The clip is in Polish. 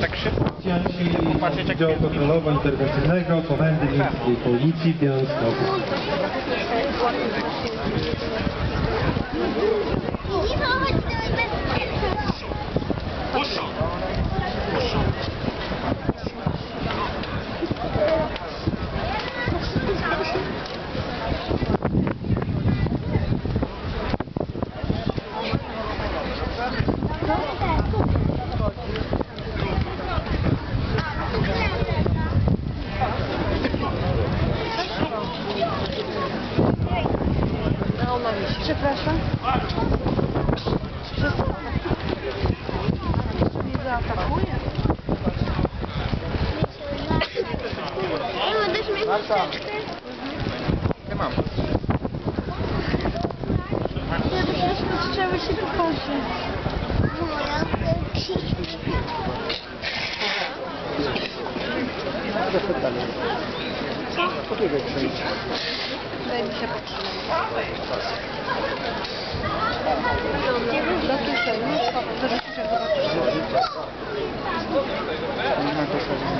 Tak szybko. Policjanci Patrzeć, jak Oddziału jest. Patrolowo-Interwencyjnego Komendy Miejskiej Policji w Białymstoku. Przepraszam. Nie zaatakuje. Ej, możesz mieć chusteczkę? Ja mam. Ja to wszystko strzały się pokorzy. Moja Daj mi się potrzymać. Gracias.